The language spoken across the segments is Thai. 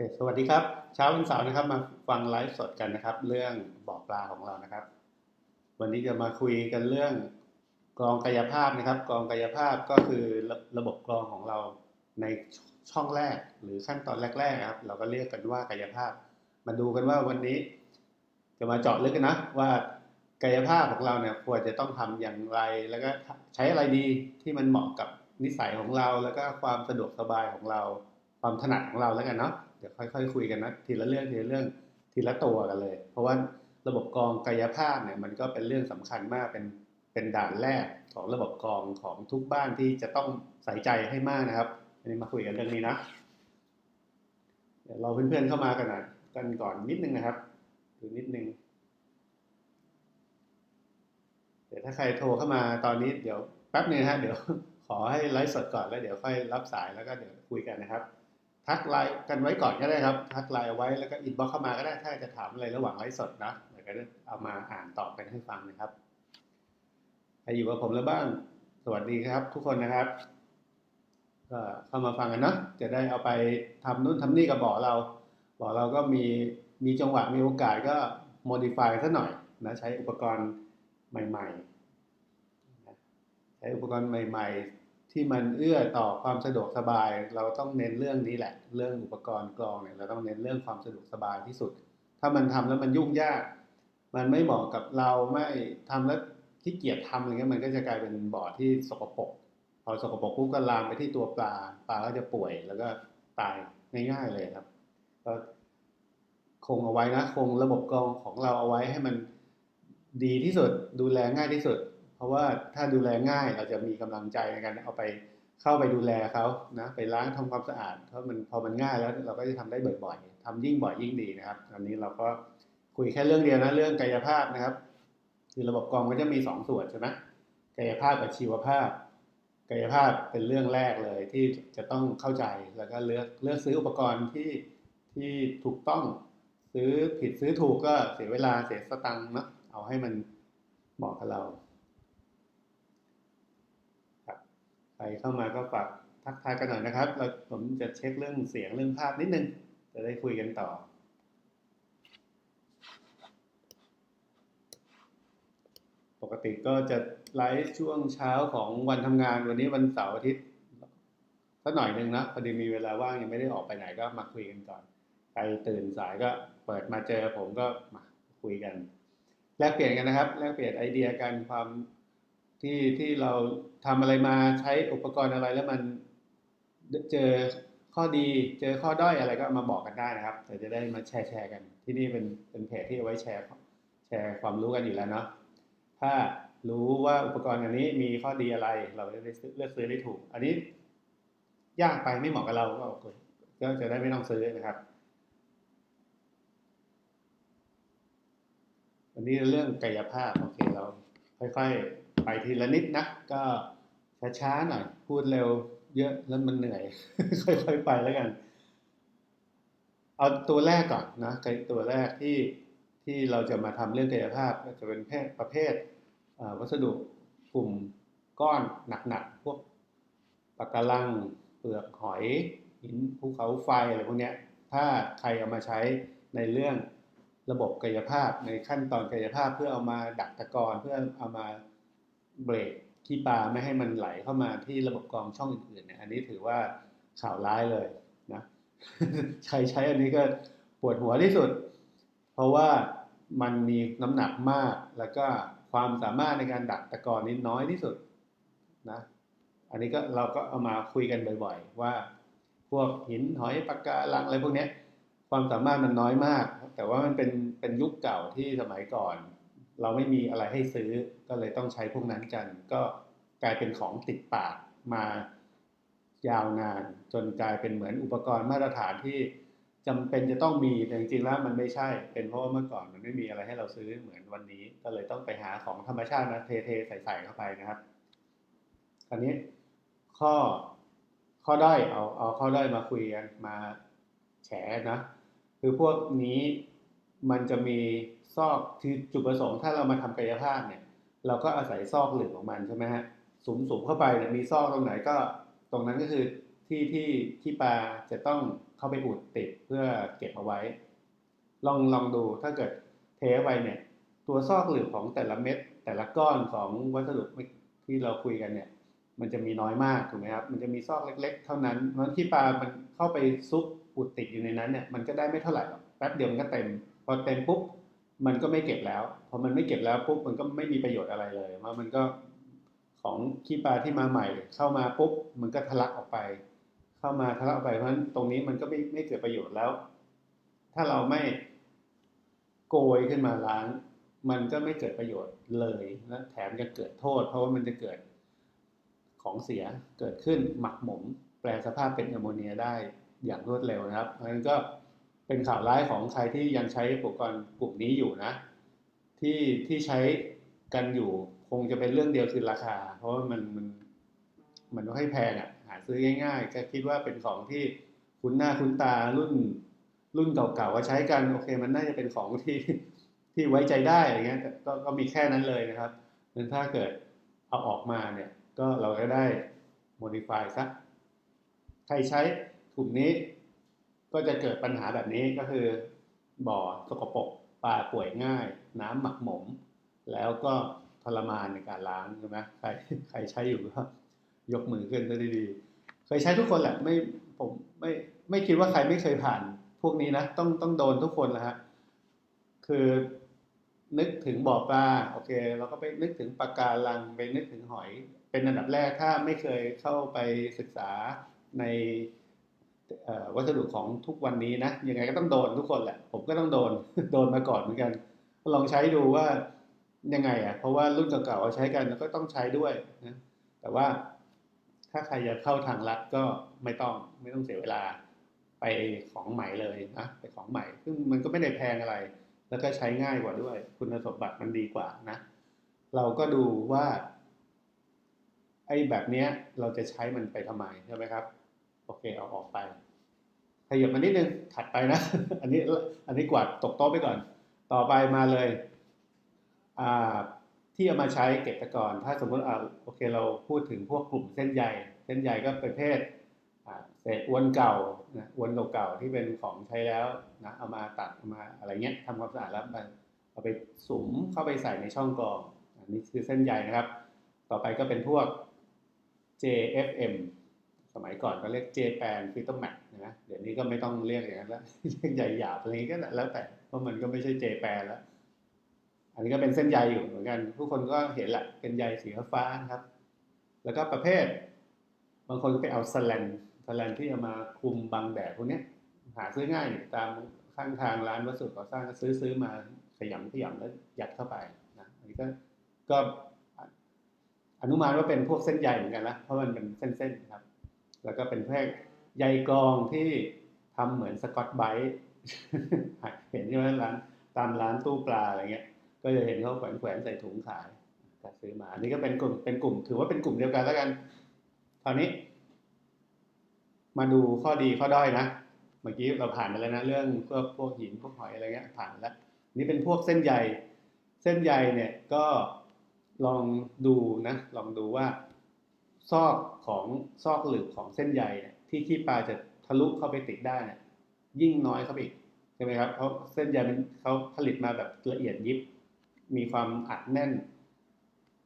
คสวัสดีครับ เช้าวันเสาร์นะครับ มาฟังไลฟ์สดกันนะครับ เรื่องบ่อปลาของเรานะครับ วันนี้จะมาคุยกันเรื่องกรองกายภาพนะครับกรองกายภาพก็คือระระบบกรองของเราในช่องแรกหรือขั้นตอนแรกๆครับ เราก็เรียกกันว่ากายภาพ มาดูกันว่าวันนี้ จะมาเจาะลึกกันนะว่ากายภาพของเราเนี่ยควรจะต้องทำอย่างไร แล้วก็ใช้อะไรดีที่มันเหมาะกับนิสัยของเรา แล้วก็ความสะดวกสบายของเรา ความถนัดของเราแล้วกันเนาะ เดี๋ยวค่อยๆคุยกันนะทีละเรื่องทีละเรื่องทีละตัวกันเลย เพราะว่าระบบกรองกายภาพเนี่ยมันก็เป็นเรื่องสำคัญมากเป็นเป็นด่านแรกของระบบกรองของทุกบ้านที่จะต้องใส่ใจให้มากนะครับอันนี้มาคุยกันเรื่องนี้นะเดี๋ยวเราเพื่อนๆเข้ามากันนะกันก่อนนิดนึงนะครับดูนิดนึงเดี๋ยวถ้าใครโทรเข้ามาตอนนี้เดี๋ยวแป๊บนึงฮะเดี๋ยวขอให้ไลฟ์สดก่อนแล้วเดี๋ยวค่อยรับสายแล้วก็เดี๋ยวคุยกันนะครับ ทักไลน์กันไว้ก่อนก็ได้ครับ ทักไลน์เอาไว้แล้วก็อินบ็อกเข้ามาก็ได้ถ้าจะถามอะไรระหว่างไลฟ์สดนะเดี๋ยวก็เอามาอ่านตอบกันให้ฟังนะครับใครอยู่กับผมแล้วบ้าง สวัสดีครับ ทุกคนนะครับ ก็เข้ามาฟังกันเนาะจะได้เอาไปทำนู่นทำนี่กับบ่อเราบ่อเราก็มีมีจังหวะมีโอกาสก็โมดิฟายซะหน่อยนะใช้อุปกรณ์ใหม่ ๆ ใช้อุปกรณ์ใหม่ ๆ ที่มันเอื้อต่อความสะดวกสบาย เราต้องเน้นเรื่องนี้แหละ เรื่องอุปกรณ์กรองเนี่ยเราต้องเน้นเรื่องความสะดวกสบายที่สุด ถ้ามันทำแล้วมันยุ่งยาก มันไม่เหมาะกับเราไม่ทำแล้วขี้เกียจทำอะไรเงี้ยมันก็จะกลายเป็นบ่อที่สกปรกพอสกปรกปุ๊บก็ลามไปที่ตัวปลาปลาก็จะป่วยแล้วก็ตายง่ายๆเลยครับก็คงเอาไว้นะคงระบบกรองของเราเอาไว้ให้มันดีที่สุดดูแลง่ายที่สุด เพราะว่าถ้าดูแลง่ายเราจะมีกำลังใจในการเอาไปเข้าไปดูแลเขานะไปล้างทำความสะอาดเพราะมันพอมันง่ายแล้วเราก็จะทำได้บ่อยๆทำยิ่งบ่อยยิ่งดีนะครับอันนี้เราก็คุยแค่เรื่องเดียวนะเรื่องกายภาพนะครับ คือระบบกรองก็จะมีสองส่วนใช่ไหมกายภาพกับชีวภาพ กายภาพเป็นเรื่องแรกเลยที่จะต้องเข้าใจแล้วก็เลือกเลือกซื้ออุปกรณ์ที่ที่ถูกต้องซื้อผิดซื้อถูกก็เสียเวลาเสียสตังค์เนาะเอาให้มันเหมาะกับเรา ใครเข้ามาก็ฝากทักทายกันหน่อยนะครับ เราผมจะเช็คเรื่องเสียงเรื่องภาพนิดนึง จะได้คุยกันต่อ ปกติก็จะไลฟ์ช่วงเช้าของวันทำงานวันนี้วันเสาร์อาทิตย์สักหน่อยหนึ่งนะพอดีมีเวลาว่างยังไม่ได้ออกไปไหนก็มาคุยกันก่อนใครตื่นสายก็เปิดมาเจอผมก็มาคุยกัน แลกเปลี่ยนกันนะครับ แลกเปลี่ยนไอเดียกันความ ที่ที่เราทำอะไรมาใช้อุปกรณ์อะไรแล้วมันเจอข้อดีเจอข้อด้อยอะไรก็มาบอกกันได้นะครับเดี๋ยวจะได้มาแชร์แชร์กัน ที่นี่เป็นเป็นเพจที่เอาไว้แชร์แชร์ความรู้กันอยู่แล้วเนาะถ้ารู้ว่าอุปกรณ์อันนี้มีข้อดีอะไร เราจะได้เลือกซื้อได้ถูก อันนี้ ยากไปไม่เหมาะกับเราก็ก็จะได้ไม่ต้องซื้อนะครับวันนี้เรื่องกายภาพโอเคเราค่อยๆ ไปทีละนิดนะก็ช้าๆหน่อย พูดเร็วเยอะแล้วมันเหนื่อย ค่อยๆไปแล้วกัน เอาตัวแรกก่อนนะตัวแรกที่ที่เราจะมาทำเรื่องกายภาพจะเป็นเพศประเภทวัสดุกลุ่มก้อนหนักๆ พวกปะการัง เปลือกหอย หินภูเขาไฟอะไรพวกนี้ถ้าใครเอามาใช้ในเรื่องระบบกายภาพในขั้นตอนกายภาพเพื่อเอามาดักตะกอนเพื่อเอามา เบรกขี้ปลาไม่ให้มันไหลเข้ามาที่ระบบกรองช่องอื่นๆเนี่ยอันนี้ถือว่าข่าวร้ายเลยนะใช้ใช้อันนี้ก็ปวดหัวที่สุด เพราะว่ามันมีน้ำหนักมากแล้วก็ความสามารถในการดักตะกอนนี้น้อยที่สุดนะอันนี้ก็เราก็เอามาคุยกันบ่อย ๆ ว่าพวกหินหอยปากการังอะไรพวกนี้ความสามารถมันน้อยมาก แต่ว่ามันเป็นเป็นยุคเก่าที่สมัยก่อน เราไม่มีอะไรให้ซื้อก็เลยต้องใช้พวกนั้นกัน ก็กลายเป็นของติดปากมายาวนาน จนกลายเป็นเหมือนอุปกรณ์มาตรฐานที่จำเป็นจะต้องมีแต่จริงๆแล้วมันไม่ใช่ เป็นเพราะว่าเมื่อก่อนมันไม่มีอะไรให้เราซื้อเหมือนวันนี้ ก็เลยต้องไปหาของธรรมชาตินะเทเทใส่ๆเข้าไปนะครับคราวนี้ข้อข้อด้อยเอาเอาข้อด้อยมาคุยกันมาแฉนะคือพวกนี้ มันจะมีซอกคือจุดประสงค์ถ้าเรามาทำกายภาพเนี่ย เราก็อาศัยซอกหลืบของมันใช่ไหมฮะสุมสุมเข้าไปเนี่ยมีซอกตรงไหนก็ ตรงนั้นก็คือที่ที่ที่ปลาจะต้องเข้าไปอุดติดเพื่อเก็บเอาไว้ ลองลองดูถ้าเกิดเทไปเนี่ย ตัวซอกหลืบของแต่ละเม็ดแต่ละก้อนของวัสดุที่เราคุยกันเนี่ย มันจะมีน้อยมากถูกไหมครับมันจะมีซอกเล็ก ๆ เท่านั้นเพราะที่ปลามันเข้าไปซุกอุดติดอยู่ในนั้นเนี่ยมันก็ได้ไม่เท่าไหร่หรอกแป๊บเดียวมันก็เต็ม พอเต็มปุ๊บมันก็ไม่เก็บแล้ว พอมันไม่เก็บแล้วปุ๊บมันก็ไม่มีประโยชน์อะไรเลยเพรามันก็ของขี้ปลาที่มาใหม่ เข้ามาปุ๊บมันก็ทะลักออกไป เข้ามาทะลักออกไปเพราะฉะนั้นตรงนี้มันก็ไม่ไม่เกิดประโยชน์แล้ว ถ้าเราไม่โกยขึ้นมาล้าง มันก็ไม่เกิดประโยชน์เลยและแถมจะเกิดโทษ เพราะว่ามันจะเกิดของเสียเกิดขึ้นหมักหมม แปลสภาพเป็นแอมโมเนียได้อย่างรวดเร็วนะครับเพราะฉะนั้นก็ เป็นข่าวร้ายของใครที่ยังใช้อุปกรณ์กลุ่มนี้อยู่นะ ที่ที่ใช้กันอยู่คงจะเป็นเรื่องเดียวคือราคา เพราะว่ามันมันมันไม่ค่อยแพงอะ หาซื้อง่ายๆ ก็คิดว่าเป็นของที่คุ้นหน้าคุ้นตารุ่นรุ่นเก่าๆว่าใช้กันโอเค มันน่าจะเป็นของที่ที่ไว้ใจได้อะไรเงี้ยก็ก็มีแค่นั้นเลยนะครับงั้นถ้าเกิดเอาออกมาเนี่ย ก็เราก็ได้ modify ซะใครใช้กลุ่มนี้ ก็จะเกิดปัญหาแบบนี้ก็คือ บ่อสกปรกปลาป่วยง่าย น้ำหมักหมม แล้วก็ทรมานในการล้างใช่ไหมใครใครใช้อยู่ก็ยกมือขึ้นได้ดีๆเคยใช้ทุกคนแหละไม่ผมไม่ไม่คิดว่าใครไม่เคยผ่าน พวกนี้นะต้องต้องโดนทุกคนนะฮะคือนึกถึงบ่อปลาโอเค เราก็ไปนึกถึงปลาการังไปนึกถึงหอย เป็นอันดับแรกถ้าไม่เคยเข้าไปศึกษาใน วัสดุของทุกวันนี้นะยังไงก็ต้องโดนทุกคนแหละ ผมก็ต้องโดนโดนมาก่อนเหมือนกัน ลองใช้ดูว่ายังไงอะเพราะว่ารุ่นเก่าๆใช้กันก็ต้องใช้ด้วยนะแต่ว่าถ้าใครจะเข้าทางลัดก็ไม่ต้องไม่ต้องเสียเวลาไปของใหม่เลยนะไปของใหม่ ซึ่งมันก็ไม่ได้แพงอะไร แล้วก็ใช้ง่ายกว่าด้วย คุณสมบัติมันดีกว่านะ เราก็ดูว่าไอ้แบบเนี้ยเราจะใช้มันไปทำไมใช่ไหมครับ โอเคเอาออกไปขยับมานิดนึงถัดไปนะ อันนี้อันนี้กวาดตกโต๊ะไปก่อน ต่อไปมาเลยที่เอามาใช้เก็บตะกอนถ้าสมมติเอาโอเคเราพูดถึงพวกกลุ่มเส้นใยเส้นใยก็ประเภทเศษอวนเก่านะอวนเก่าที่เป็นของใช้แล้วนะเอามาตัดเอามาอะไรเงี้ยทำความสะอาดแล้วมันเอาไปสุมเข้าไปใส่ในช่องกรองอันนี้คือเส้นใยนะครับ ต่อไปก็เป็นพวก JFM มัยก่อนก็เรียก J-Pan f i t o m a t นะเดี๋ยวนี้ก็ไม่ต้องเรียกอย่างนั้นแล้วเรียกใยหยาบอะไรก็แล้วแต่เพราะมันก็ไม่ใช่ J-Pan แล้วอันนี้ก็เป็นเส้นใยอยู่เหมือนกันทุกคนก็เห็นแหละเป็นใยสีฟ้านะครับ แล้วก็ประเภท บางคนก็ไปเอาสแลนสแลนที่เอามาคลุมบังแดดพวกนี้หาซื้อง่ายตามข้างทางร้านวัสดุก่อสร้างก็ซื้อซื้อมาขยำขยำแล้วยัดเข้าไปนะอันนี้ก็ก็อนุมานว่าเป็นพวกเส้นใยเหมือนกันนะเพราะมันเป็นเส้นๆครับ แล้วก็เป็นแค่ใยกรองที่ทำเหมือนสกอตไบต์เห็นใช่ไหมร้านตามร้านตู้ปลาอะไรเงี้ย ก็จะเห็นเขาแขวนแขวนใส่ถุงขายก็ซื้อมา อันนี้ก็เป็นกลุ่มเป็นกลุ่ม ถือว่าเป็นกลุ่มเดียวกันแล้วกันคราวนี้ มาดูข้อดีข้อด้อยนะ เมื่อกี้เราผ่านไปแล้วนะ เรื่องพวกพวกหินพวกหอยอะไรเงี้ยผ่านแล้ว นี่เป็นพวกเส้นใย เส้นใยเนี่ยก็ลองดูนะ ลองดูว่า ซอกของซอกหลืบของเส้นใยที่ที่ขี้ปลาจะทะลุเข้าไปติดได้เนี่ยยิ่งน้อยเข้าไปอีกใช่ไหมครับเพราะเส้นใยมันเขาผลิตมาแบบละเอียดยิบ มีความอัดแน่น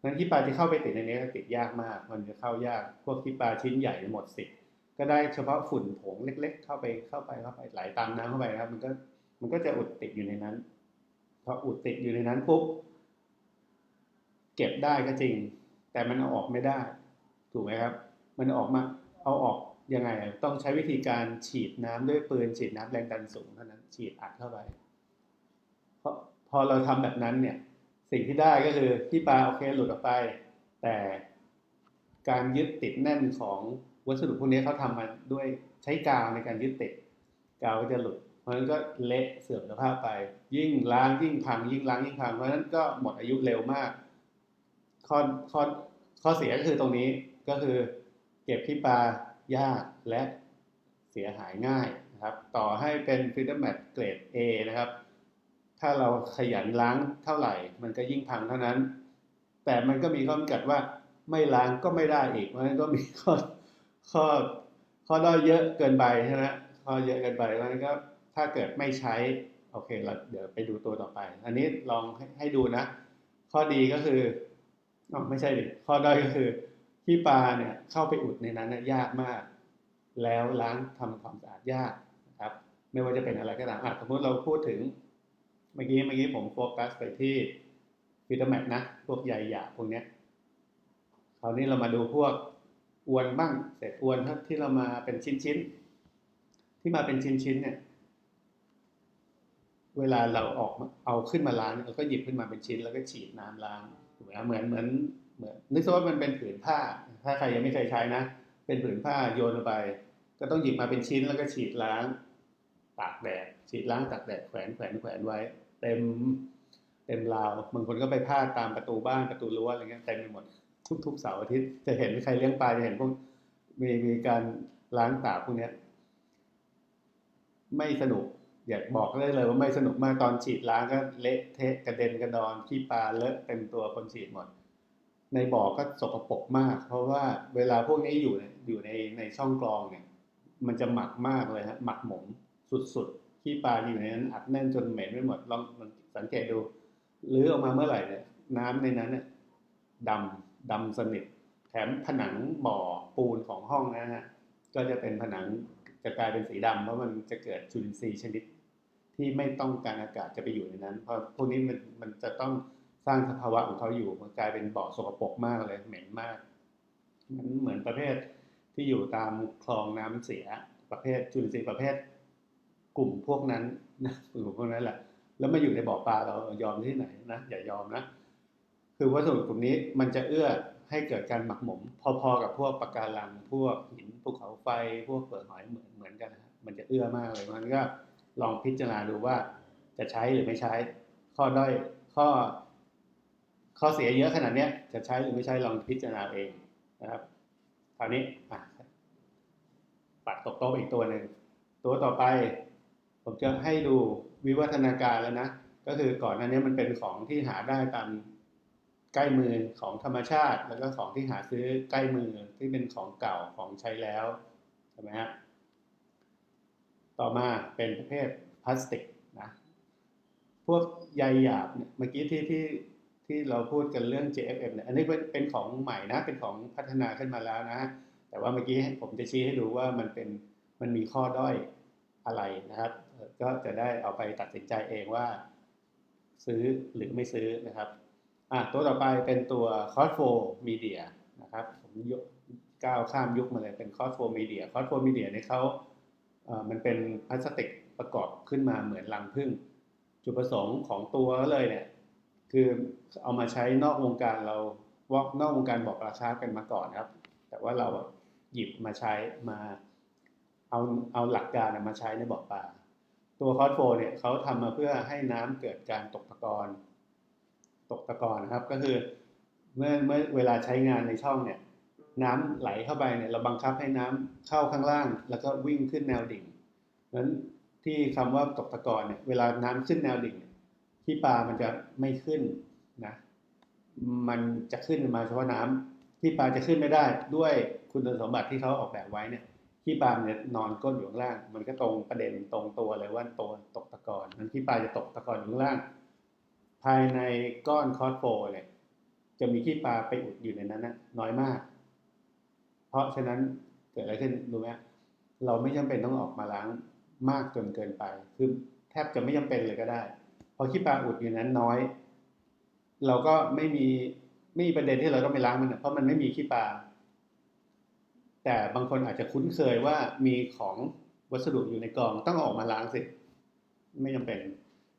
นั้นขี้ปลาจะเข้าไปติดในนี้ติดยากมาก มันจะเข้ายากพวกขี้ปลาชิ้นใหญ่หมดสิทธิ์ก็ได้เฉพาะฝุ่นผงเล็ก ๆ เข้าไปเข้าไปเข้าไปไหลตามน้ำเข้าไปครับ มันก็มันก็จะอุดติดอยู่ในนั้นพออุดติดอยู่ในนั้นปุ๊บเก็บได้ก็จริง แต่มันเอาออกไม่ได้ ถูกไหมครับ มันออกมาเอาออกยังไงต้องใช้วิธีการฉีดน้ำด้วยปืนฉีดน้ำแรงดันสูงเท่านั้นฉีดอัดเข้าไปเพราะพอเราทำแบบนั้นเนี่ย สิ่งที่ได้ก็คือที่ปลาโอเคหลุดออกไป แต่การยึดติดแน่นของวัสดุพวกนี้เขาทำมาด้วยใช้กาวในการยึดติดกาวก็จะหลุด เพราะฉะนั้นก็เละเสื่อมสภาพไป ยิ่งล้างยิ่งพังยิ่งล้างยิ่งพังเพราะฉะนั้นก็หมดอายุเร็วมากข้อข้อข้อเสียก็คือตรงนี้ ก็คือเก็บที่ปลายากและเสียหายง่ายนะครับ ต่อให้เป็นฟิลเตอร์แมทเกรด A นะครับ ถ้าเราขยันล้างเท่าไหร่ มันก็ยิ่งพังเท่านั้น แต่มันก็มีข้อจำกัดว่าไม่ล้างก็ไม่ได้อีกเพราะฉะนั้นก็มีข้อข้อข้อด้อยเยอะเกินไปใช่ไหมข้อเยอะเกินไปเพราะฉะนั้นก็ถ้าเกิดไม่ใช้โอเคเราเดี๋ยวไปดูตัวต่อไป อันนี้ลองให้ให้ดูนะ ข้อดีก็คืออ๋อไม่ใช่ดิข้อด้อยก็คือ ขี้ปลาเนี่ยเข้าไปอุดในนั้นยากมาก แล้วล้างทำความสะอาดยากนะครับ ไม่ว่าจะเป็นอะไรก็ตามอะสมมติเราพูดถึงเมื่อกี้เมื่อกี้ผมโฟกัสไปที่ฟิตแมทนะ พวกใยหยาพวกเนี้ยคราวนี้เรามาดูพวกอวนบ้างเศษอวนที่เรามาเป็นชิ้นๆ ที่มาเป็นชิ้นๆเนี่ย เวลาเราออกเอาขึ้นมาล้างเราก็หยิบขึ้นมาเป็นชิ้นแล้วก็ฉีดน้ำล้างถูกไหมเหมือนเหมือน เหมือนนึกซะว่ามันเป็นผืนผ้า ถ้าใครยังไม่เคยใช้นะ เป็นผืนผ้าโยนลงไป ก็ต้องหยิบมาเป็นชิ้นแล้วก็ฉีดล้างตากแดดฉีดล้างตากแดดแขวนแขวนแขวนไว้ เต็มเต็มราวบางคนก็ไปพาดตามประตูบ้านประตูรั้วอะไรเงี้ยเต็มไปหมดทุกๆเสาร์อาทิตย์จะเห็นใครเลี้ยงปลาจะเห็นพวกมีมีการล้างตากพวกเนี้ย ไม่สนุกอยากบอกได้เลยว่าไม่สนุกมากตอนฉีดล้างก็เละเทะกระเด็นกระดอนขี้ปลาเลอะเต็มตัวคนฉีดหมด ในบ่อก็สกปรกมาก เพราะว่าเวลาพวกนี้อยู่ในอยู่ในในช่องกรองเนี่ย มันจะหมักมากเลยฮะหมักหมมสุดๆขี้ปลาอยู่ในนั้นอัดแน่นจนเหม็นไปหมดลองสังเกตดูหรือออกมาเมื่อไหร่เนี่ย น้ำในนั้นเนี่ยดำดำสนิทแถมผนังบ่อปูนของห้องนะฮะก็จะเป็นผนังจะกลายเป็นสีดำเพราะมันจะเกิดจุลินทรีย์ชนิด ที่ไม่ต้องการอากาศจะไปอยู่ในนั้น เพราะพวกนี้มันมันจะต้อง สร้างสภาวะของเขาอยู่มันกลายเป็นบ่อสกปรกมากเลยเหม็นมากมันเหมือนประเภทที่อยู่ตามคลองน้ำเสียประเภทจุลินทรีย์ประเภท กลุ่มพวกนั้นนะกลุ่มพวกนั้นแหละ แล้วมาอยู่ในบ่อปลาเรายอมที่ไหนนะอย่ายอมนะคือวัสดุกลุ่มนี้มันจะเอื้อให้เกิดการหมักหมม พอๆกับพวกปะการังพวกหินภูเขาไฟ พวกเปลือกหอยเหมือนเหมือนกันนะมันจะเอื้อมากเลยมันก็ลองพิจารณาดูว่าจะใช้หรือไม่ใช้ ข้อด้อยข้อ ข้อเสียเยอะขนาดเนี้ยจะใช้หรือไม่ใช้ลองพิจารณาเองนะครับคราวนี้ปัดตกโต๊ะอีกตัวหนึ่งตัวต่อไปผมจะให้ดูวิวัฒนาการแล้วนะก็คือก่อนหน้านี้มันเป็นของที่หาได้ตามใกล้มือของธรรมชาติ แล้วก็ของที่หาซื้อใกล้มือที่เป็นของเก่าของใช้แล้วใช่ไหมฮะต่อมาเป็นประเภทพลาสติกนะพวกใยหยาบเนี่ยเมื่อกี้ที่ที่ ที่เราพูดกันเรื่อง JFM เนี่ยอันนี้เป็นของใหม่นะ เป็นของพัฒนาขึ้นมาแล้วนะแต่ว่าเมื่อกี้ผมจะชี้ให้ดูว่ามันเป็นมันมีข้อด้อยอะไรนะครับ ก็จะได้เอาไปตัดสินใจเองว่า ซื้อหรือไม่ซื้อนะครับอะตัวต่อไปเป็นตัวคอสโฟมีเดียนะครับผมยกก้าวข้ามยุคมาเลยเป็นคอสโฟมีเดียคอสโฟมีเดียเนี่ยเขาเอ่อมันเป็นพลาสติกประกอบขึ้นมาเหมือนลังผึ้งจุดประสงค์ของตัวก็เลยเนี่ย คือเอามาใช้นอกวงการเราวอกนอกวงการบอกราคากันมาก่อนครับ แต่ว่าเราหยิบมาใช้มาเอาเอาหลักการมาใช้ในบ่อปลาตัวคอสโฟเนี่ยเขาทำมาเพื่อให้น้ำเกิดการตกตะกอนตกตะกอนนะครับ ก็คือเมื่อเมื่อเวลาใช้งานในช่องเนี่ย น้ำไหลเข้าไปเนี่ยเราบังคับให้น้ำเข้าข้างล่าง แล้วก็วิ่งขึ้นแนวดิ่งนั้นที่คำว่าตกตะกอนเนี่ยเวลาน้ำขึ้นแนวดิ่ง ที่ปลามันจะไม่ขึ้นนะ มันจะขึ้นมาเฉพาะน้ำที่ปลาจะขึ้นไม่ได้ด้วยคุณสมบัติที่เขาออกแบบไว้เนี่ย ที่ปลาเนี่ยนอนก้นอยู่ข้างล่าง มันก็ตรงประเด็นตรงตัวเลยว่าตัวตกตะกอนนั้นที่ปลาจะตกตะกอนอยู่ข้างล่าง ภายในก้อนคอสโฟเนี่ยจะมีขี้ปลาไปอุดอยู่ในนั้นนะน้อยมาก เพราะฉะนั้นเกิดอะไรขึ้นรู้ไหมเราไม่จำเป็นต้องออกมาล้างมากจนเกินไป คือแทบจะไม่จำเป็นเลยก็ได้ พอขี้ปลาอุดอยู่นั้นน้อย เราก็ไม่มีไม่มีประเด็นที่เราต้องไปล้างมันเพราะมันไม่มีขี้ปลาแต่บางคนอาจจะคุ้นเคยว่ามีของวัสดุอยู่ในกองต้องออกมาล้างสิ ไม่จำเป็น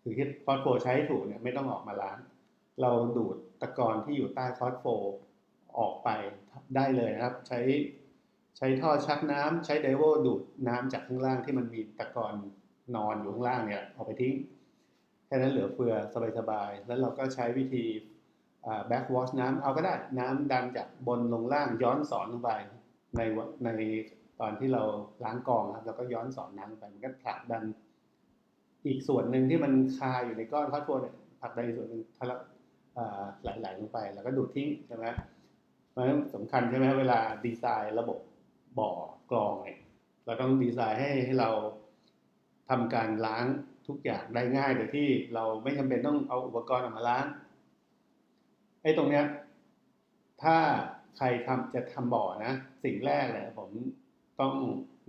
คือที่ฟอสโฟใช้ถูกเนี่ยไม่ต้องออกมาล้าง เราดูดตะกอนที่อยู่ใต้ฟอสโฟออกไปได้เลยนะครับ ใช้ใช้ท่อชักน้ำใช้ไดโวดูดน้ำจากข้างล่างที่มันมีตะกอนนอนอยู่ข้างล่างเนี่ยเอาไปทิ้ง แค่นั้นเหลือเฟือสบายๆ แล้วเราก็ใช้วิธีแบ็กวอชน้ำเอาก็ได้น้ำดันจากบนลงล่างย้อนสอนลงไปในในตอนที่เราล้างกองครับเราก็ย้อนสอนน้ำไปมันก็ผลักดัน อีกส่วนหนึ่งที่มันคาอยู่ในก้อนคอสโฟเนี่ยผลักดันอีกส่วนหนึ่งทะลักไหลๆลงไป แล้วก็ดูดทิ้งใช่ไหมเพราะฉะนั้นสำคัญใช่ไหมเวลาดีไซน์ระบบบ่อกรองเนี่ยเราต้องดีไซน์ให้ให้เราทำการล้าง ทุกอย่างได้ง่ายโดยที่เราไม่จำเป็นต้องเอาอุปกรณ์ออกมาล้างไอ้ตรงเนี้ยถ้าใครทำจะทำบ่อนะ สิ่งแรกเลยผมต้อง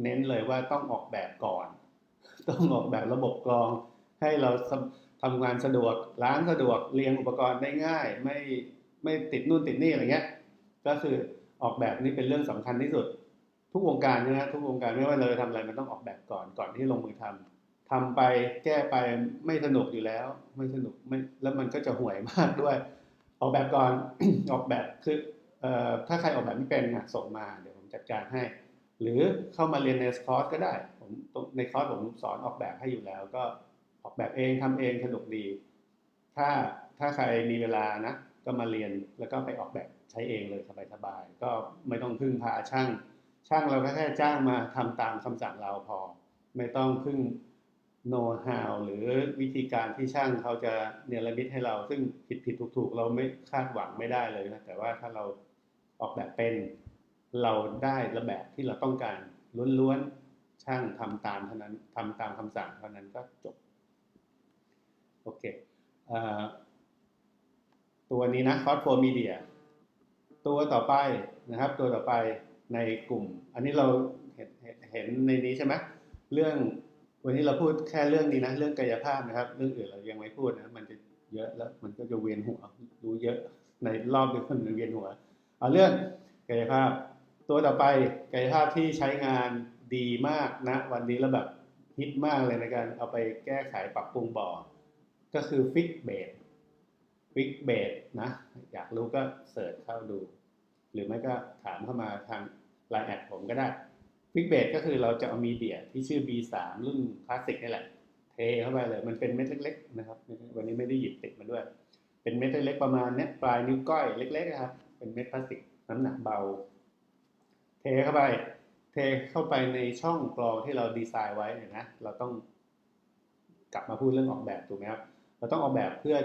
เน้นเลยว่าต้องออกแบบก่อน ต้องออกแบบระบบกรอง ให้เราทำงานสะดวกล้างสะดวกเรียงอุปกรณ์ได้ง่าย ไม่ไม่ติดนู่นติดนี่อะไรเงี้ย ก็คือออกแบบนี่เป็นเรื่องสำคัญที่สุด ทุกวงการนะทุกวงการไม่ว่าเราจะทำอะไรมันต้องออกแบบก่อนก่อนที่ลงมือทำ ทำไปแก้ไปไม่สนุกอยู่แล้ว ไม่สนุกไม่แล้วมันก็จะห่วยมากด้วย ออกแบบก่อนออกแบบคือเอ่อถ้าใครออกแบบไม่เป็นนะส่งมาเดี๋ยวผมจัดการให้ หรือเข้ามาเรียนในคอร์สก็ได้ ผมในคอร์สผมสอนออกแบบให้อยู่แล้ว ก็ออกแบบเองทำเองสนุกดี ถ้าถ้าใครมีเวลานะ ก็มาเรียนแล้วก็ไปออกแบบใช้เองเลยสบายๆก็ไม่ต้องพึ่งพาช่าง ช่างเราก็แค่จ้างมาทำตามคำสั่งเราพอ ไม่ต้องพึ่ง โน้ตฮาวหรือวิธีการที่ช่างเขาจะเนรมิตให้เรา ซึ่งผิดผิดถูกถูกเราไม่คาดหวังไม่ได้เลยนะแต่ว่าถ้าเราออกแบบเป็นเราได้ระแบบที่เราต้องการล้วนๆช่างทำตามเท่านั้นทำตามคำสั่งเท่านั้นก็จบโอเคตัวนี้นะ c o s โฟมีเดียตัวต่อไปนะครับ ตัวต่อไปในกลุ่ม อันนี้เราเห็นเห็นในนี้ใช่ไหมเรื่อง วันนี้เราพูดแค่เรื่องนี้นะ เรื่องกายภาพนะครับ เรื่องอื่นเรายังไม่พูดนะ มันจะเยอะแล้วมันก็จะเวียนหัวรู้เยอะในรอบเดียวกันเวียนหัวเอาเรื่องกายภาพ ตัวต่อไปกายภาพที่ใช้งานดีมากนะ วันนี้แล้วแบบฮิตมากเลยในการเอาไปแก้ไขปรับปรุงบ่อ ก็คือฟิกเบดฟิกเบดนะ อยากรู้ก็เสิร์ชเข้าดู หรือไม่ก็ถามเข้ามาทางไลน์แอดผมก็ได้ ฟิกเบดก็คือเราจะเอามีเดียที่ชื่อ B3 รุ่นคลาสสิกนี่แหละ เทเข้าไปเลย มันเป็นเม็ดเล็ก ๆ นะครับ วันนี้ไม่ได้หยิบติดมาด้วย เป็นเม็ดเล็กๆประมาณเนี้ยปลายนิ้วก้อยเล็กๆนะครับ เป็นเม็ดพลาสติกน้ำหนักเบา เทเข้าไป เทเข้าไปในช่องกรองที่เราดีไซน์ไว้เนี่ยนะ เราต้องกลับมาพูดเรื่องออกแบบถูกไหมครับ เราต้องออกแบบเพื่อ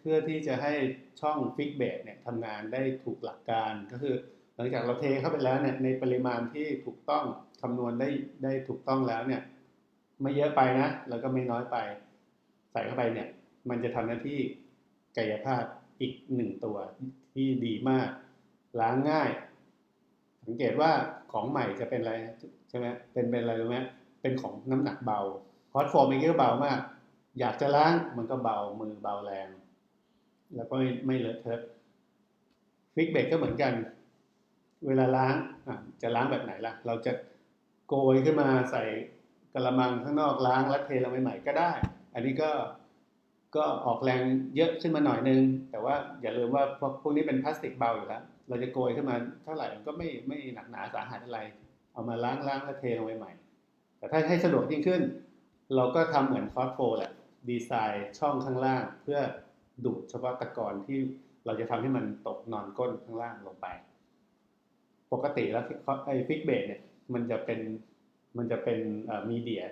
เพื่อที่จะให้ช่องฟิกเบดเนี่ยทำงานได้ถูกหลักการก็คือ หลังจากเราเทเข้าไปแล้วเนี่ยในปริมาณที่ถูกต้อง คำนวณได้ได้ถูกต้องแล้วเนี่ย ไม่เยอะไปนะ แล้วก็ไม่น้อยไป ใส่เข้าไปเนี่ย มันจะทำหน้าที่กายภาพอีกหนึ่งตัวที่ดีมาก ล้างง่าย สังเกตว่าของใหม่จะเป็นอะไรใช่ไหมเป็นเป็นอะไรรู้ไหมเป็นของน้ำหนักเบาคอร์สโฟมเองก็เบามาก อยากจะล้างมันก็เบามือเบาแรง แล้วก็ไม่ไม่เลอะเทอะฟิกเบรกก็เหมือนกัน เวลาล้างจะล้างแบบไหนล่ะ เราจะ โกยขึ้นมาใส่กระมังข้างนอกล้างแล้วเทลงใหม่ๆก็ได้ อันนี้ก็ก็ออกแรงเยอะขึ้นมาหน่อยนึง แต่ว่าอย่าลืมว่าพวกพวกนี้เป็นพลาสติกเบาอยู่แล้ว เราจะโกยขึ้นมาเท่าไหร่มันก็ไม่ไม่หนักหนาสาหัสอะไร เอามาล้างล้างแล้วเทลงใหม่ๆแต่ถ้าให้สะดวกยิ่งขึ้น เราก็ทำเหมือนคอร์สโฟแหละดีไซน์ช่องข้างล่าง เพื่อดูดเฉพาะตะกอนที่เราจะทำให้มันตกนอนก้นข้างล่างลงไป ปกติแล้วไอ้ฟิกเบดเนี่ย มันจะเป็นมันจะเป็นมีเดีย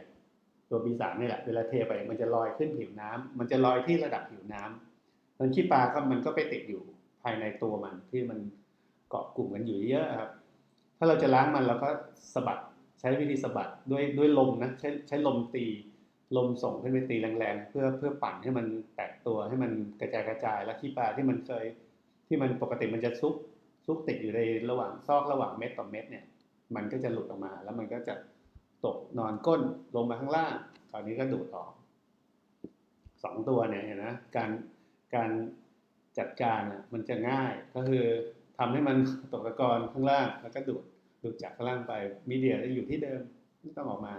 ตัว B3 นี่แหละเวลาเทไปมันจะลอยขึ้นผิวน้ำมันจะลอยที่ระดับผิวน้ำมันขี้ปลาก็มันก็ไปติดอยู่ภายในตัวมันที่มันเกาะกลุ่มกันอยู่เยอะครับ ถ้าเราจะล้างมันเราก็สะบัดใช้วิธีสะบัดด้วยด้วยลมนะใช้ใช้ลมตีลมส่งขึ้นไปตีแรงๆ เพื่อเพื่อปั่นให้มันแตกตัวให้มันกระจายกระจาย แล้วขี้ปลาที่มันเคยที่มันปกติมันจะซุกซุกติดอยู่ในระหว่างซอกระหว่างเม็ดต่อเม็ดเนี่ย มันก็จะหลุดออกมา แล้วมันก็จะตกนอนก้นลงมาข้างล่างคราวนี้ก็ดูดออกสองตัวเนี่ยนะการการจัดการอะมันจะง่ายก็คือทำให้มันตกตะกอนข้างล่างแล้วก็ดูดดูดจากข้างล่างไปมีเดียจะอยู่ที่เดิมไม่ต้องออกมา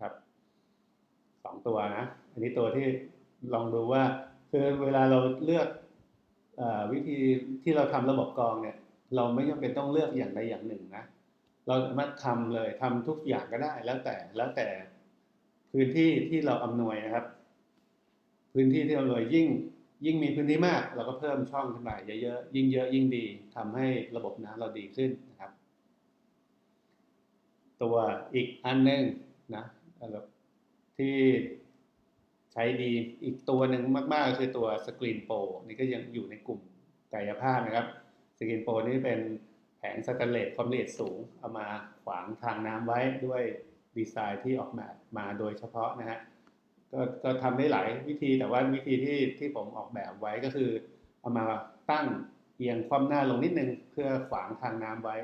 ครับสองตัวนะอันนี้ตัวที่ลองดูว่าคือเวลาเราเลือกอวิธีที่เราทำระบบกรองเนี่ย เราไม่จำเป็นต้องเลือกอย่างใดอย่างหนึ่งนะ เราสามารถทำเลยทำทุกอย่างก็ได้แล้วแต่แล้วแต่พื้นที่ที่เราอำนวยนะครับ พื้นที่ที่เราเลยยิ่งยิ่งมีพื้นที่มาก เราก็เพิ่มช่องขึ้นไปเยอะๆยิ่งเยอะยิ่งดีทำให้ระบบน้ำเราดีขึ้นนะครับ ตัวอีกอันหนึ่งนะที่ใช้ดีอีกตัวหนึ่งมากๆคือตัวสกรีนโปรนี่ก็ยังอยู่ในกลุ่มกายภาพนะครับสกรีนโปรนี่เป็น งสแตนเลสความละเอียดสูง เอามาขวางทางน้ำไว้ด้วยดีไซน์ที่ออกมามาโดยเฉพาะนะฮะก็ก็ทำได้หลายวิธีแต่ว่าวิธีที่ที่ผมออกแบบไว้ก็คือ เอามาตั้งเอียงคว่ำหน้าลงนิดนึงเพื่อขวางทางน้ำไว้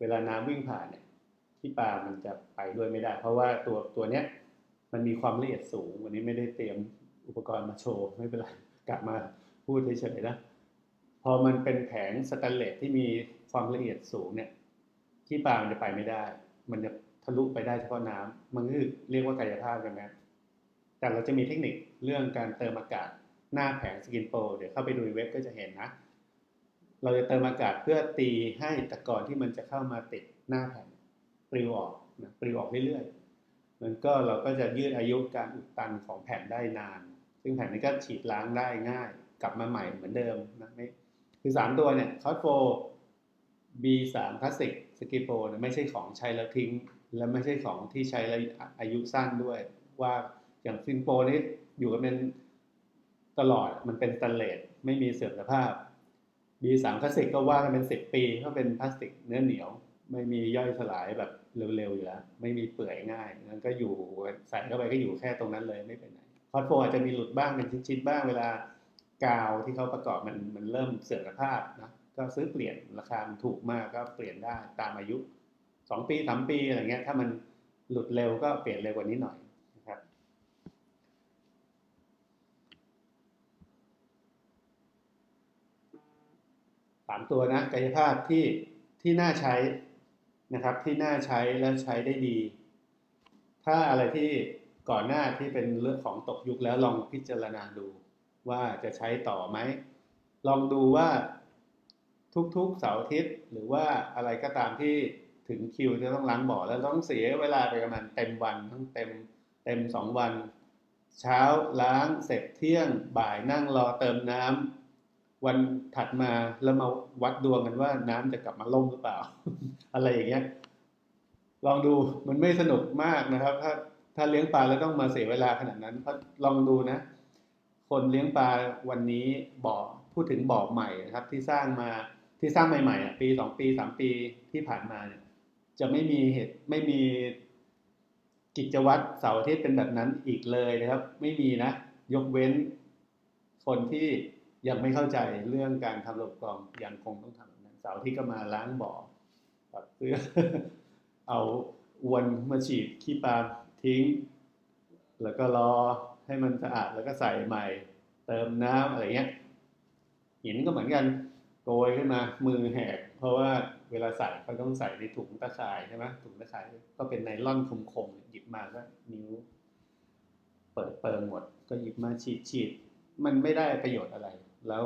เวลาน้ำวิ่งผ่านเนี่ยที่ปลามันจะไปด้วยไม่ได้ เพราะว่าตัวตัวเนี้ยมันมีความละเอียดสูง วันนี้ไม่ได้เตรียมอุปกรณ์มาโชว์ ไม่เป็นไรกลับมาพูดเฉยๆนะ พอมันเป็นแผงสแตนเลสที่มีความละเอียดสูงเนี่ยที่ปลามันจะไปไม่ได้ มันจะทะลุไปได้เฉพาะน้ำมันคือเรียกว่ากายภาพกันนะแต่เราจะมีเทคนิคเรื่องการเติมอากาศหน้าแผงสกินโปรเดี๋ยวเข้าไปดูในเว็บก็จะเห็นนะ เราจะเติมอากาศเพื่อตีให้ตะกอนที่มันจะเข้ามาติดหน้าแผ่นปลิวออกนะปลิวออกเรื่อยๆมันก็เราก็จะยืดอายุการอุดตันของแผ่นได้นาน ซึ่งแผ่นนี้ก็ฉีดล้างได้ง่าย กลับมาใหม่เหมือนเดิมนะไม่ คือสามตัวเนี่ยคอสโฟ B3 พลาสติกสกิโปเนี่ยไม่ใช่ของใช้แล้วทิ้ง และไม่ใช่ของที่ใช้แล้วอายุสั้นด้วย ว่าอย่างซินโปนี่อยู่กันเป็นตลอดมันเป็นสแตนเลสไม่มีเสื่อมสภาพ B3 พลาสติกก็ว่ากันเป็นสิบปีเพราเป็นพลาสติกเนื้อเหนียว ไม่มีย่อยสลายแบบเร็วๆอยู่แล้ว ไม่มีเปื่อยง่ายนั้นก็อยู่ใส่เข้าไปก็อยู่แค่ตรงนั้นเลยไม่ไปไหนคอสโฟอาจจะมีหลุดบ้างเป็นชิ้นๆบ้างเวลา กาวที่เขาประกอบมันมันเริ่มเสื่อมสภาพนะก็ซื้อเปลี่ยนราคามันถูกมากก็เปลี่ยนได้ตามอายุสองปีสามปีอะไรเงี้ย ถ้ามันหลุดเร็วก็เปลี่ยนเร็วกว่านี้หน่อยนะครับ สามตัวนะกายภาพที่ที่น่าใช้นะครับที่น่าใช้แล้วใช้ได้ดี ถ้าอะไรที่ก่อนหน้าที่เป็นเรื่องของตกยุคแล้วลองพิจารณาดู ว่าจะใช้ต่อไหม ลองดูว่าทุกๆเสาร์อาทิตย์หรือว่าอะไรก็ตามที่ถึงคิวจะต้องล้างบ่อแล้วต้องเสียเวลาไปประมาณเต็มวันทั้งเต็มเต็มสองวัน เช้าล้างเสร็จเที่ยงบ่ายนั่งรอเติมน้ำวันถัดมาแล้วมาวัดดวงกันว่าน้ำจะกลับมาล่มหรือเปล่า อะไรอย่างเงี้ยลองดูมันไม่สนุกมากนะครับ ถ้าถ้าเลี้ยงปลาแล้วต้องมาเสียเวลาขนาดนั้นลองดูนะ คนเลี้ยงปลาวันนี้บ่อพูดถึงบ่อใหม่นะครับ ที่สร้างมาที่สร้างใหม่ๆอะปีสองปีสามปีที่ผ่านมาเนี่ย จะไม่มีเหตุไม่มีกิจวัตรเสาร์อาทิตย์เป็นแบบนั้นอีกเลยนะครับ ไม่มีนะ ยกเว้น คนที่ยังไม่เข้าใจเรื่องการทำระบบกรองยังคงต้องทำเสาร์อาที่ก็มาล้างบ่อตัดเสื้อเอาอวนมาฉีดขี้ปลาทิ้ง แล้วก็รอ ให้มันสะอาดแล้วก็ใส่ใหม่ เติมน้ำอะไรเงี้ยหินก็เหมือนกันโกยขึ้นมามือแหก เพราะว่าเวลาใส่เขาต้องใส่ในถุงตะข่ายใช่ไหมถุงตะข่ายก็เป็นไนล่อนคมๆหยิบมาก็นิ้ว เปิดเปิงหมด ก็หยิบมาฉีดฉีดมันไม่ได้ประโยชน์อะไร แล้ว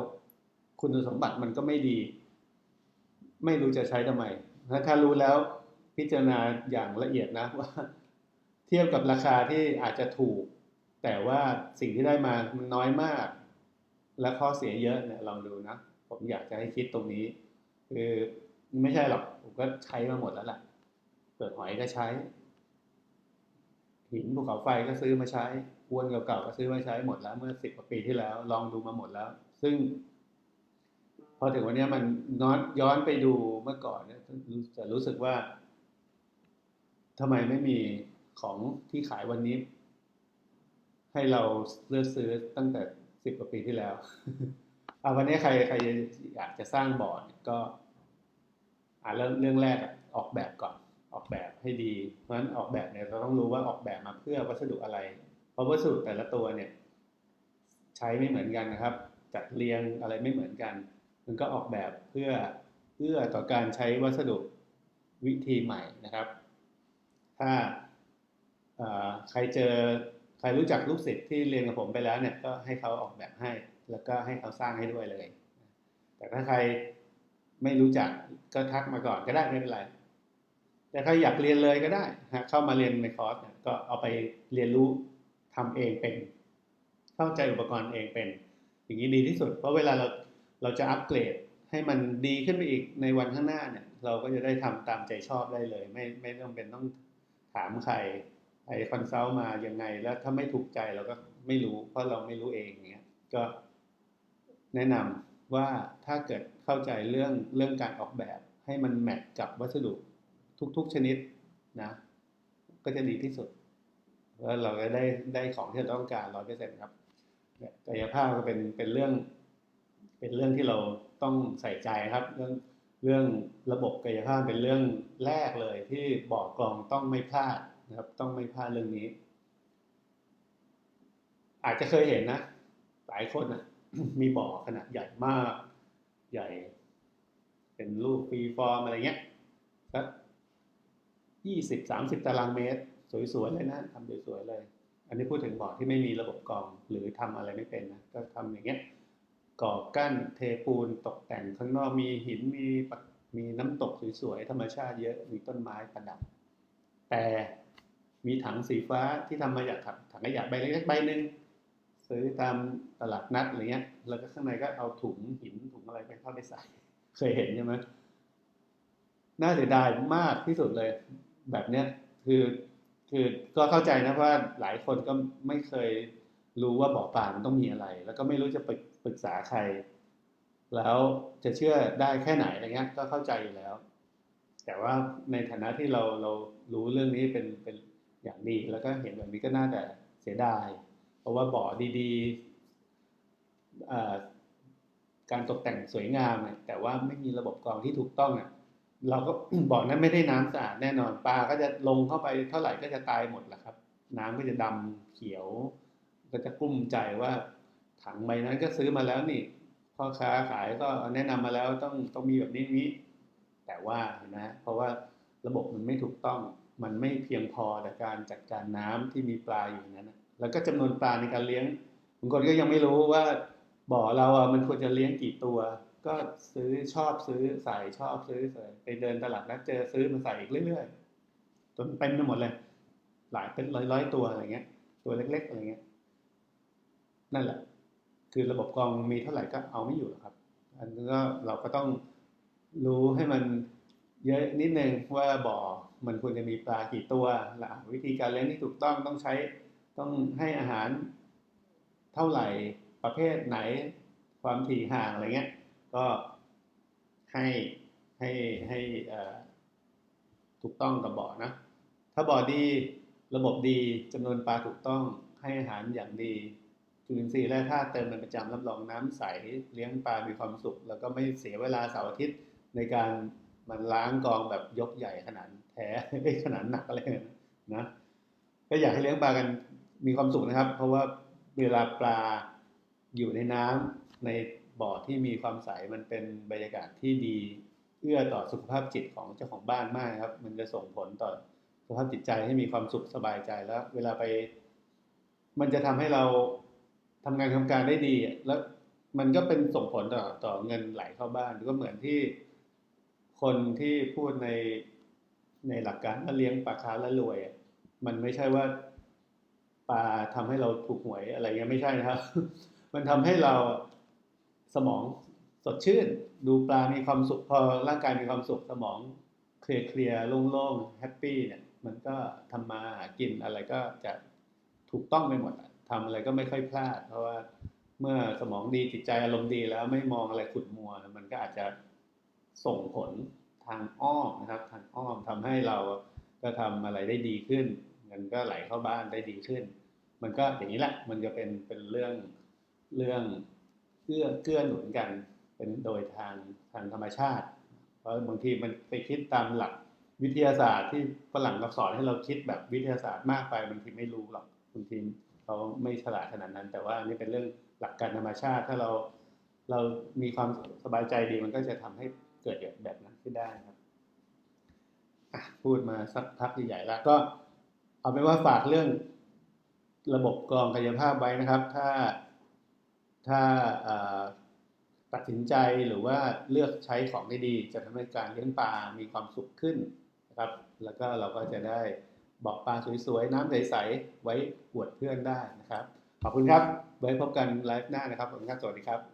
คุณสมบัติมันก็ไม่ดี ไม่รู้จะใช้ทำไมถ้ารู้แล้วพิจารณาอย่างละเอียดนะว่า เทียบกับราคาที่อาจจะถูก แต่ว่าสิ่งที่ได้มามันน้อยมาก และข้อเสียเยอะเนี่ยลองดูนะ ผมอยากจะให้คิดตรงนี้ คือไม่ใช่หรอก ผมก็ใช้มาหมดแล้วแหละเปลือกหอยก็ใช้ หินภูเขาไฟก็ซื้อมาใช้อวนเก่าๆก็ซื้อมาใช้หมดแล้ว เมื่อสิบกว่าปีที่แล้ว ลองดูมาหมดแล้ว ซึ่ง พอถึงวันนี้มันน้อนย้อนไปดูเมื่อก่อนเนี่ยจะรู้สึกว่าทำไมไม่มีของที่ขายวันนี้ ให้เราเลือกซื้อตั้งแต่สิบกว่าปีที่แล้วเอาวันนี้ใครใครอยากจะสร้างบอร์ดก็อ่าเรื่องเรื่องแรกออกแบบก่อน ออกแบบให้ดี เพราะฉะนั้นออกแบบเนี่ยเราต้องรู้ว่าออกแบบมาเพื่อวัสดุอะไร เพราะวัสดุแต่ละตัวเนี่ย ใช้ไม่เหมือนกันนะครับ จัดเรียงอะไรไม่เหมือนกัน มันก็ออกแบบเพื่อเพื่อต่อการใช้วัสดุวิธีใหม่นะครับ ถ้าใครเจอ ใครรู้จักลูกศิษย์ที่เรียนกับผมไปแล้วเนี่ยก็ให้เขาออกแบบให้ แล้วก็ให้เขาสร้างให้ด้วยเลย แต่ถ้าใครไม่รู้จักก็ทักมาก่อนก็ได้ไม่เป็นไร แต่ใครอยากเรียนเลยก็ได้ฮเข้ามาเรียนในคอร์สก็เอาไปเรียนรู้ทำเองเป็น เข้าใจอุปกรณ์เองเป็น อย่างนี้ดีที่สุด เพราะเวลาเราเราจะอัปเกรดให้มันดีขึ้นไปอีกในวันข้างหน้าเนี่ย เราก็จะได้ทำตามใจชอบได้เลย ไม่ไม่ต้องเป็นต้องถามใคร ไอคอนซัลท์มายังไง แล้วถ้าไม่ถูกใจเราก็ไม่รู้ เพราะเราไม่รู้เองเงี้ยก็แนะนำว่าถ้าเกิดเข้าใจเรื่องเรื่องการออกแบบ ให้มันแมทกับวัสดุทุก ๆชนิดนะก็จะดีที่สุดแล้วเราก็ได้ได้ของที่เราต้องการร้อยเปอร์เซ็นต์ครับกายภาพก็เป็นเป็นเรื่อง เป็นเรื่องที่เราต้องใส่ใจครับ เรื่องเรื่องระบบกายภาพเป็นเรื่องแรกเลยที่บอกกลองต้องไม่พลาด นะครับ ต้องไม่พลาดเรื่องนี้ อาจจะเคยเห็นนะ หลายคนนะมีบ่อขนาดใหญ่มาก ใหญ่ เป็นรูปฟรีฟอร์มอะไรเงี้ยสักยี่สิบสามสิบตารางเมตร สวยๆเลยนะทำสวยๆเลย อันนี้พูดถึงบ่อที่ไม่มีระบบกรองหรือทำอะไรไม่เป็นนะก็ทำอย่างเงี้ยก่อกั้นเทปูนตกแต่งข้างนอกมีหินมีมีน้ำตกสวยๆธรรมชาติเยอะมีต้นไม้ประดับ แต่ มีถังสีฟ้าที่ทำมาจากถังถังขยะใบเล็กๆใบหนึ่งซื้อตามตลาดนัดอะไรเงี้ย แล้วก็ข้างในก็เอาถุงหินถุงอะไรไปเข้าไปใส่ เคยเห็นใช่ไหมน่าเสียดายมากที่สุดเลย แบบเนี้ยคือคือก็เข้าใจนะว่าหลายคนก็ไม่เคยรู้ว่าบ่อปลามันต้องมีอะไร แล้วก็ไม่รู้จะปรึกปรึกษาใคร แล้วจะเชื่อได้แค่ไหนอะไรเงี้ย ก็เข้าใจอยู่แล้ว แต่ว่าในฐานะที่เราเรารู้เรื่องนี้เป็นเป็น อย่างดีแล้วก็เห็นแบบนี้ก็น่าแต่เสียดาย เพราะว่าบ่อดีๆการตกแต่งสวยงามเนี่ยแต่ว่าไม่มีระบบกรองที่ถูกต้องอะเราก็บ่อนั้นไม่ได้น้ำสะอาดแน่นอนปลาก็จะลงเข้าไปเท่าไหร่ก็จะตายหมดแหละครับ น้ำก็จะดำเขียว ก็จะกุ้มใจว่าถังใบนั้นก็ซื้อมาแล้วนี่พ่อค้าขายก็แนะนำมาแล้วต้องต้องมีแบบนี้นี้ แต่ว่าเห็นไหมเพราะว่าระบบมันไม่ถูกต้อง มันไม่เพียงพอในการจัดการน้ำที่มีปลาอยู่นั้น แล้วก็จำนวนปลาในการเลี้ยงบางคนก็ยังไม่รู้ว่าบ่อเราอะมันควรจะเลี้ยงกี่ตัว ก็ซื้อชอบซื้อใส่ชอบซื้อใส่ไปเดินตลาดนัดเจอซื้อมาใส่อีกเรื่อยๆจนเต็มไปหมดเลย หลายเป็นร้อยๆตัวอะไรเงี้ย ตัวเล็ก ๆอะไรเงี้ย นั่นแหละ คือระบบกรองมีเท่าไหร่ก็เอาไม่อยู่หรอกครับ อันนี้ก็เราก็ต้องรู้ให้มันเยอะนิดนึงว่าบ่อ มันควรจะมีปลากี่ตัวและวิธีการเลี้ยงที่ถูกต้องต้องใช้ต้องให้อาหารเท่าไหร่ประเภทไหนความถี่ห่างอะไรเงี้ย ก็ให้ให้ให้ถูกต้องกับบ่อนะ ถ้าบ่อดีระบบดีจำนวนปลาถูกต้องให้อาหารอย่างดีจุลินทรีย์และธาตุเติมเป็นประจำรับรองน้ำใสเลี้ยงปลามีความสุข แล้วก็ไม่เสียเวลาเสาร์อาทิตย์ในการ มันล้างกองแบบยกใหญ่ขนาดแท้ขนาดหนักอะไรนะนะก็อยากให้เลี้ยงปลากันมีความสุขนะครับ เพราะว่าเวลาปลาอยู่ในน้ำในบ่อที่มีความใสมันเป็นบรรยากาศที่ดี เอื้อต่อสุขภาพจิตของเจ้าของบ้านมากครับ มันจะส่งผลต่อสุขภาพจิตใจให้มีความสุขสบายใจแล้ว เวลาไป มันจะทำให้เราทำงานทำการได้ดี แล้วมันก็เป็นส่งผลต่อต่อเงินไหลเข้าบ้านก็เหมือนที่ คนที่พูดในในหลักการว่าเลี้ยงปลาคาร์แล้วรวย มันไม่ใช่ว่าปลาทำให้เราถูกหวยอะไรเงี้ยไม่ใช่นะครับ มันทำให้เราสมองสดชื่น ดูปลามีความสุขพอร่างกายมีความสุขสมองเคลียร์เคลียร์โล่งๆแฮปปี้เนี่ยมันก็ทำมาหากินอะไรก็จะถูกต้องไปหมดทำอะไรก็ไม่ค่อยพลาด เพราะว่าเมื่อสมองดีจิตใจอารมณ์ดีแล้วไม่มองอะไรขุดมัว มันก็อาจจะ ส่งผลทางอ้อมนะครับทางอ้อมทำให้เราก็ทำอะไรได้ดีขึ้น เงินก็ไหลเข้าบ้านได้ดีขึ้น มันก็อย่างนี้แหละมันจะเป็นเป็นเรื่องเรื่องเกื้อเกื้อหนุนกันเป็นโดยทางทางธรรมชาติ เพราะบางทีมันไปคิดตามหลักวิทยาศาสตร์ที่ฝรั่งเราสอนให้เราคิดแบบวิทยาศาสตร์มากไปบางทีไม่รู้หรอกบางทีเขาไม่ฉลาดขนาดนั้น แต่ว่านี่เป็นเรื่องหลักการธรรมชาติ ถ้าเราเรามีความสบายใจดีมันก็จะทำให้ เกิดแบบนั้นขึ้นได้ครับพูดมาสักพักใหญ่ๆแล้วก็เอาเป็นว่าฝากเรื่องระบบกรองกายภาพไว้นะครับ ถ้าถ้าตัดสินใจหรือว่าเลือกใช้ของได้ดี จะทำให้การเลี้ยงปลา มีความสุขขึ้นนะครับ แล้วก็เราก็จะได้บอกปลาสวยๆ น้ำใสๆ ไว้อวดเพื่อนได้นะครับ ขอบคุณครับ ไว้พบกันไลฟ์หน้านะครับขอบคุณครับ สวัสดีครับ